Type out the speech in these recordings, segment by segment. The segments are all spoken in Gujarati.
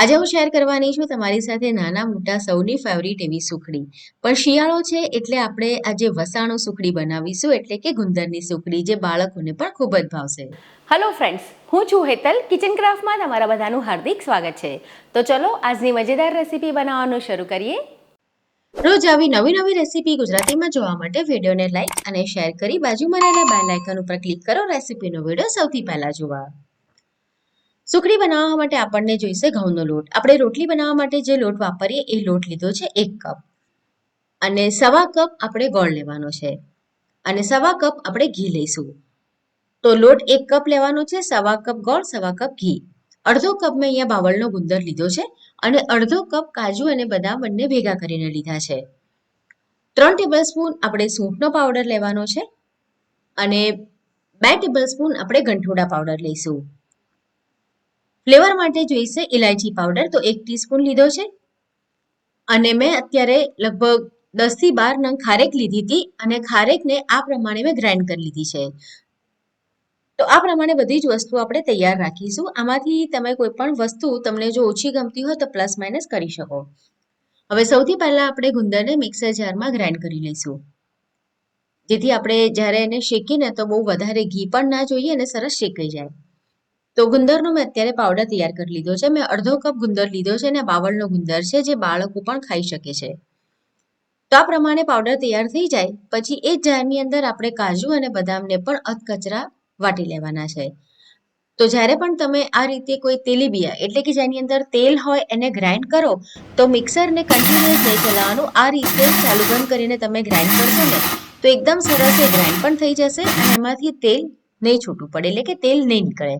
આજે હું શેર કરવાની છું તમારી સાથે નાના મોટા સૌની ફેવરિટ એવી સુખડી. પણ શિયાળો છે એટલે આપણે આજે વસાણો સુખડી બનાવીશું એટલે કે ગુંદરની સુખડી જે બાળકોને પણ ખૂબ જ ભાવશે. હલો ફ્રેન્ડ્સ હું છું હેતલ કિચન ક્રાફ્ટમાં તમારા બધાનું હાર્દિક સ્વાગત છે. તો ચલો આજની મજેદાર રેસીપી બનાવવાનું શરૂ કરીએ. રોજ આવી નવી નવી રેસીપી ગુજરાતીમાં જોવા માટે વિડીયોને લાઈક અને શેર કરી બાજુમાં રહેલા બેલ આઇકન ઉપર ક્લિક કરો રેસીપીનો વીડિયો સૌથી પહેલા જોવા. સુખડી બનાવવા માટે આપણને જોઈશે ઘઉંનો લોટ. આપણે રોટલી બનાવવા માટે જે લોટ વાપરીએ એ લોટ લીધો છે એક કપ. અને સવા કપ આપણે ગોળ લેવાનો છે. અને સવા કપ આપણે ઘી લઈશું. તો લોટ એક કપ લેવાનો છે, સવા કપ ગોળ, સવા કપ ઘી. અડધો કપ મેં અહીંયા બાવળનો ગુંદર લીધો છે અને અડધો કપ કાજુ અને બદામ બંને ભેગા કરીને લીધા છે. ત્રણ ટેબલ સ્પૂન આપણે સૂંઠનો પાવડર લેવાનો છે અને બે ટેબલ સ્પૂન આપણે ગંઠોડા પાવડર લઈશું. ફ્લેવર માટે જોઈશે ઇલાયચી પાવડર. તો એક ટીસ્પૂન લીધો છે. અને મેં અત્યારે લગભગ દસથી બાર નંગ ખારેક લીધી હતી અને ખારેકને આ પ્રમાણે મેં ગ્રાઇન્ડ કરી લીધી છે. તો આ પ્રમાણે બધી જ વસ્તુ આપણે તૈયાર રાખીશું. આમાંથી તમે કોઈ પણ વસ્તુ તમને જો ઓછી ગમતી હોય તો પ્લસ માઇનસ કરી શકો. હવે સૌથી પહેલાં આપણે ગુંદરને મિક્સર જારમાં ગ્રાઇન્ડ કરી લઈશું. જેથી આપણે જ્યારે એને શેકીને તો બહુ વધારે ઘી પણ ના જોઈએ અને સરસ શેકાઈ જાય. તો ગુંદરનો મેં અત્યારે પાવડર તૈયાર કરી લીધો છે. મેં અડધો કપ ગુંદર લીધો છે અને બાવળનો ગુંદર છે જે બાળકો પણ ખાઈ શકે છે. તો આ પ્રમાણે પાવડર તૈયાર થઈ જાય. પછી એ જારની અંદર આપણે કાજુ અને બદામને પણ અધકચરા વાટી લેવાના છે. તો જ્યારે પણ તમે આ રીતે કોઈ તેલીબિયા એટલે કે જેની અંદર તેલ હોય એને ગ્રાઇન્ડ કરો, તો મિક્સરને કન્ટિન્યુઅસ નહીં ચલાવવાનું. આ રીતે ચાલુ બંધ કરીને તમે ગ્રાઇન્ડ કરશો ને, તો એકદમ સરસ એ ગ્રાઇન્ડ પણ થઈ જશે અને એમાંથી તેલ નહીં છૂટું પડે. એટલે કે તેલ નહીં નીકળે.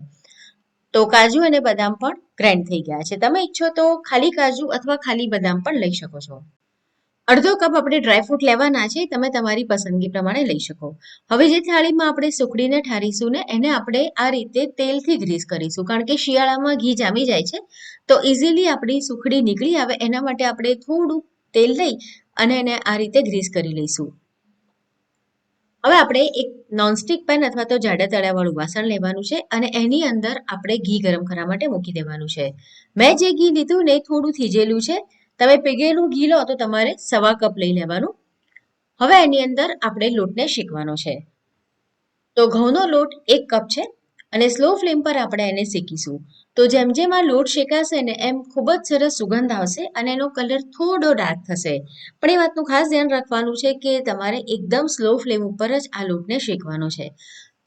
તો કાજુ અને બદામ પણ ગ્રાઇન્ડ થઈ ગયા છે. તમે ઈચ્છો તો ખાલી કાજુ અથવા ખાલી બદામ પણ લઈ શકો છો. અડધો કપ આપણે ડ્રાયફ્રૂટ લેવાના છે, તમે તમારી પસંદગી પ્રમાણે લઈ શકો. હવે જે થાળીમાં આપણે સુકડીને ઠારીશું ને, એને આપણે આ રીતે તેલથી ગ્રીસ કરીશું. કારણ કે શિયાળામાં ઘી જામી જાય છે, તો ઇઝીલી આપણી સુખડી નીકળી આવે. એના માટે આપણે થોડું તેલ લઈ અને એને આ રીતે ગ્રીસ કરી લઈશું. હવે આપણે એક નોનસ્ટિક પેન અથવા તો જાડા તળાવાળું વાસણ લેવાનું છે અને એની અંદર આપણે ઘી ગરમ કરવા માટે મૂકી દેવાનું છે. મેં જે ઘી લીધું ને એ થોડું થીજેલું છે. તમે પીગેલું ઘી લો તો તમારે સવા કપ લઈ લેવાનું. હવે એની અંદર આપણે લોટને શેકવાનો છે. તો ઘઉંનો લોટ એક કપ છે અને સ્લો ફ્લેમ પર આપણે એને શેકીશું. તો જેમ જેમ આ લોટ શેકાશે ને એમ ખૂબ જ સરસ સુગંધ આવશે અને એનો કલર થોડો ડાર્ક થશે. પણ એ વાતનું ખાસ ધ્યાન રાખવાનું છે કે તમારે એકદમ સ્લો ફ્લેમ ઉપર જ આ લોટને શેકવાનો છે.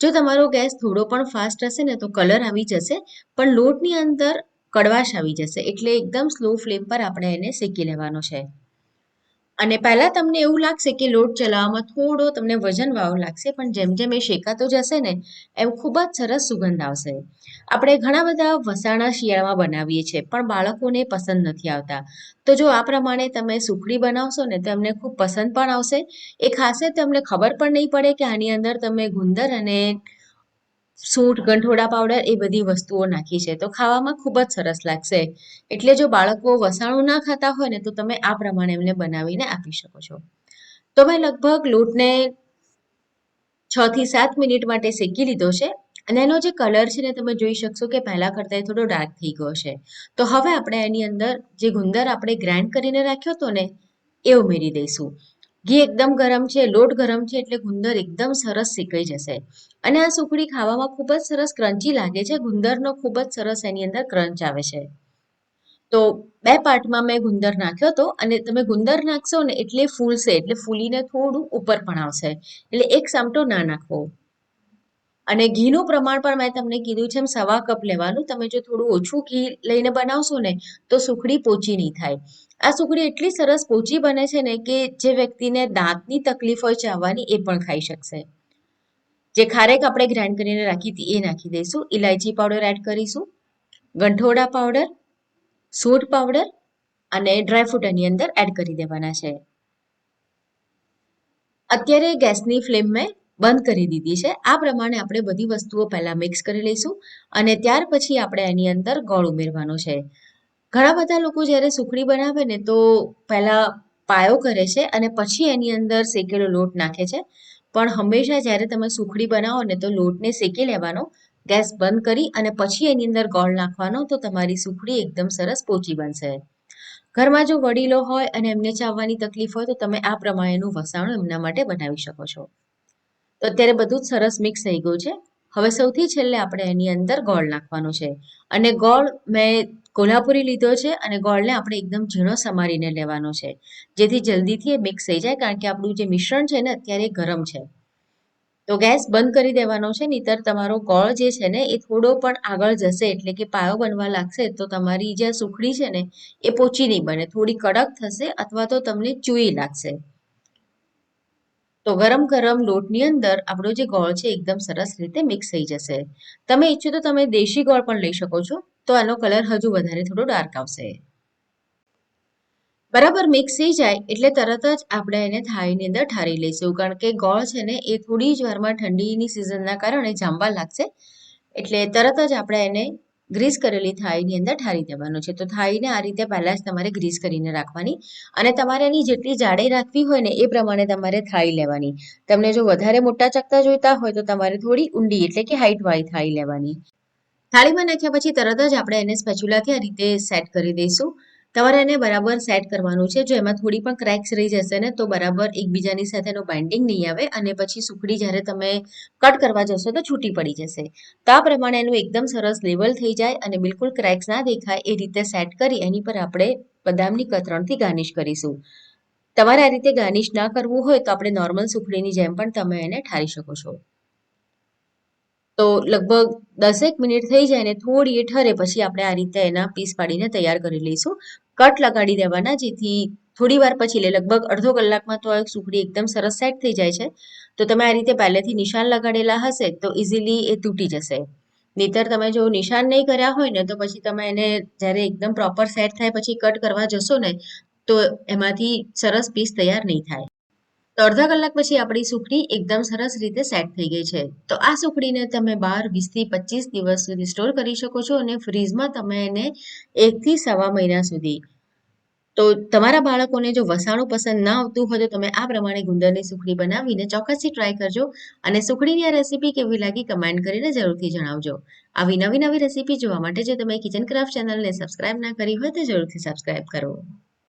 જો તમારો ગેસ થોડો પણ ફાસ્ટ હશે ને તો કલર આવી જશે, પણ લોટની અંદર કડવાશ આવી જશે એટલે એકદમ સ્લો ફ્લેમ પર આપણે એને શેકી લેવાનો છે. અને પહેલાં તમને એવું લાગશે કે લોટ ચલાવવામાં થોડો તમને વજન વાળો લાગશે, પણ જેમ જેમ એ શેકાતો જશે ને, એમ ખૂબ જ સરસ સુગંધ આવશે. આપણે ઘણા બધા વસાણા શિયાળામાં બનાવીએ છીએ, પણ બાળકોને પસંદ નથી આવતા. તો જો આ પ્રમાણે તમે સુખડી બનાવશો ને, તો એમને ખૂબ પસંદ પણ આવશે. એ ખાસે તમને ખબર પણ નહીં પડે કે આની અંદર તમે ગુંદર અને સૂંઠ ગંઠોડા પાવડર એ બધી વસ્તુઓ નાખી છે. તો ખાવામાં ખૂબ જ સરસ લાગશે. એટલે જો બાળકો વસાણું ના ખાતા હોય ને તો તમે આ પ્રમાણે એમને બનાવીને આપી શકો છો. તો મેં લગભગ લોટને છ થી સાત મિનિટ માટે શેકી લીધો છે. અને એનો જે કલર છે ને તમે જોઈ શકશો કે પહેલા કરતાં એ થોડો ડાર્ક થઈ ગયો છે. તો હવે આપણે એની અંદર જે ગુંદર આપણે ગ્રાઇન્ડ કરીને રાખ્યો હતો ને એ ઉમેરી દઈશું. ઘી એકદમ ગરમ છે, લોટ ગરમ છે એટલે ગુંદર એકદમ સરસ શેકાઈ જશે. અને આ સુખડી ખાવામાં ખૂબ જ સરસ ક્રન્ચી લાગે છે, ગુંદરનો ખૂબ જ સરસ એની અંદર ક્રંચ આવે છે. તો બે પાર્ટમાં મેં ગુંદર નાખ્યો હતો અને તમે ગુંદર નાખશો ને એટલે ફૂલશે, એટલે ફૂલીને થોડું ઉપર પણ આવશે. એટલે એક સામટો ના નાખવો. અને ઘીનું પ્રમાણ પણ મેં તમને કીધું છે એમ સવા કપ લેવાનું. તમે જો થોડું ઓછું ઘી લઈને બનાવશો ને, તો સુખડી પોચી નહીં થાય. આ સુખડી એટલી સરસ પોચી બને છે ને કે જે વ્યક્તિને દાંતની તકલીફ હોય ચાવવાની એ પણ ખાઈ શકશે. જે ખારેક આપણે ગ્રાઇન્ડ કરીને રાખી હતી એ નાખી દઈશું. ઇલાયચી પાવડર એડ કરીશું. ગંઠોડા પાવડર સૂંઠ પાવડર અને ડ્રાયફ્રૂટ એની અંદર એડ કરી દેવાના છે. અત્યારે ગેસની ફ્લેમ મેં બંધ કરી દીધી છે. આ પ્રમાણે આપણે બધી વસ્તુઓ પહેલાં મિક્સ કરી લઈશું અને ત્યાર પછી આપણે એની અંદર ગોળ ઉમેરવાનો છે. ઘણા બધા લોકો જ્યારે સુખડી બનાવે ને તો પહેલાં પાયો કરે છે અને પછી એની અંદર શેકેલો લોટ નાખે છે. પણ હંમેશા જ્યારે તમે સુખડી બનાવો ને તો લોટને શેકી લેવાનો, ગેસ બંધ કરી અને પછી એની અંદર ગોળ નાખવાનો તો તમારી સુખડી એકદમ સરસ પોચી બનશે. ઘરમાં જો વડીલો હોય અને એમને ચાવવાની તકલીફ હોય તો તમે આ પ્રમાણેનું વસાણું એમના માટે બનાવી શકો છો. તો અત્યારે બધું જ સરસ મિક્સ થઈ ગયું છે. હવે સૌથી છેલ્લે આપણે એની અંદર ગોળ નાખવાનો છે. અને ગોળ મેં કોલ્હાપુરી લીધો છે અને ગોળને આપણે એકદમ ઝીણો સમારીને લેવાનો છે. જેથી જલ્દીથી એ મિક્સ થઈ જાય કારણ કે આપણું જે મિશ્રણ છે ને અત્યારે ગરમ છે. તો ગેસ બંધ કરી દેવાનો છે, નહીતર તમારો ગોળ જે છે ને એ થોડો પણ આગળ જશે એટલે કે પાયો બનવા લાગશે તો તમારી જે સુખડી છે ને એ પોચી નહીં બને. થોડી કડક થશે અથવા તો તમને ચૂઈ લાગશે. તો ગરમ ગરમ લોટની અંદર આપણો જે ગોળ છે એકદમ સરસ રીતે મિક્સ થઈ જશે. તમે ઈચ્છો તો તમે દેશી ગોળ પણ લઈ શકો છો, તો આનો કલર હજુ વધારે થોડો ડાર્ક આવશે. બરાબર મિક્સ થઈ જાય એટલે તરત જ આપણે એને થાળીની અંદર ઠારી લઈશું, કારણ કે ગોળ છે ને એ થોડી જ વારમાં ઠંડીની સિઝનના કારણે જામવા લાગશે. એટલે તરત જ આપણે એને ગ્રીસ કરેલી થાળીની અંદર ઠારી દેવાનું છે. તો થાળીને આ રીતે પહેલાં જ તમારે ગ્રીસ કરીને રાખવાની અને તમારે એની જેટલી જાડાઈ રાખવી હોય ને એ પ્રમાણે તમારે થાળી લેવાની. તમને જો વધારે મોટા ચકતા જોઈતા હોય તો તમારે થોડી ઊંડી એટલે કે હાઈટવાળી થાળી લેવાની. થાળીમાં નાખ્યા પછી તરત જ આપણે એને સ્પેચ્યુલાથી આ રીતે સેટ કરી દઈશું. તમારે એને બરાબર સેટ કરવાનું છે. જો એમાં થોડી પણ ક્રેક્સ રહી જશે ને, તો બરાબર એકબીજાની સાથે એનો બાઇન્ડિંગ નહીં આવે અને પછી સુખડી જ્યારે તમે કટ કરવા જશો તો છૂટી પડી જશે. તો આ પ્રમાણે એનું એકદમ સરસ લેવલ થઈ જાય અને બિલકુલ ક્રેક્સ ના દેખાય એ રીતે સેટ કરી એની પર આપણે બદામની કતરણથી ગાર્નિશ કરીશું. તમારે આ રીતે ગાર્નિશ ના કરવું હોય તો આપણે નોર્મલ સુખડીની જેમ પણ તમે એને ઠારી શકો છો. તો લગભગ દસેક મિનિટ થઈ જાય ને થોડી એ ઠરે પછી આપણે આ રીતે એના પીસ પાડીને તૈયાર કરી લઈશું. કટ લગાડી દેવાના, જેથી થોડી વાર પછી, એટલે લગભગ અડધો કલાકમાં તો આ સુખડી એકદમ સરસ સેટ થઈ જાય છે. તો તમે આ રીતે પહેલેથી નિશાન લગાડેલા હશે, તો ઇઝીલી એ તૂટી જશે. નહીતર તમે જો નિશાન નહીં કર્યા હોય ને, તો પછી તમે એને જ્યારે એકદમ પ્રોપર સેટ થાય, પછી કટ કરવા જશો ને, તો એમાંથી સરસ પીસ તૈયાર નહીં થાય. તો અડધા કલાક પછી આપણી સુખડી એકદમ સરસ રીતે સેટ થઈ ગઈ છે. તો આ સુખડીને તમે બાર વીસથી પચીસ દિવસ સુધી સ્ટોર કરી શકો છો અને ફ્રીઝમાં તમે એને એકથી સવા મહિના સુધી. તો તમારા બાળકોને જો વસાણું પસંદ ના આવતું હોય તો તમે આ પ્રમાણે ગુંદરની સુખડી બનાવીને ચોક્કસથી ટ્રાય કરજો અને સુખડીની આ રેસીપી કેવી લાગી કમેન્ટ કરીને જરૂરથી જણાવજો. આવી નવી નવી રેસીપી જોવા માટે જો તમે કિચન ક્રાફ્ટ ચેનલને સબસ્ક્રાઇબ ના કરી હોય તો જરૂરથી સબસ્ક્રાઇબ કરો.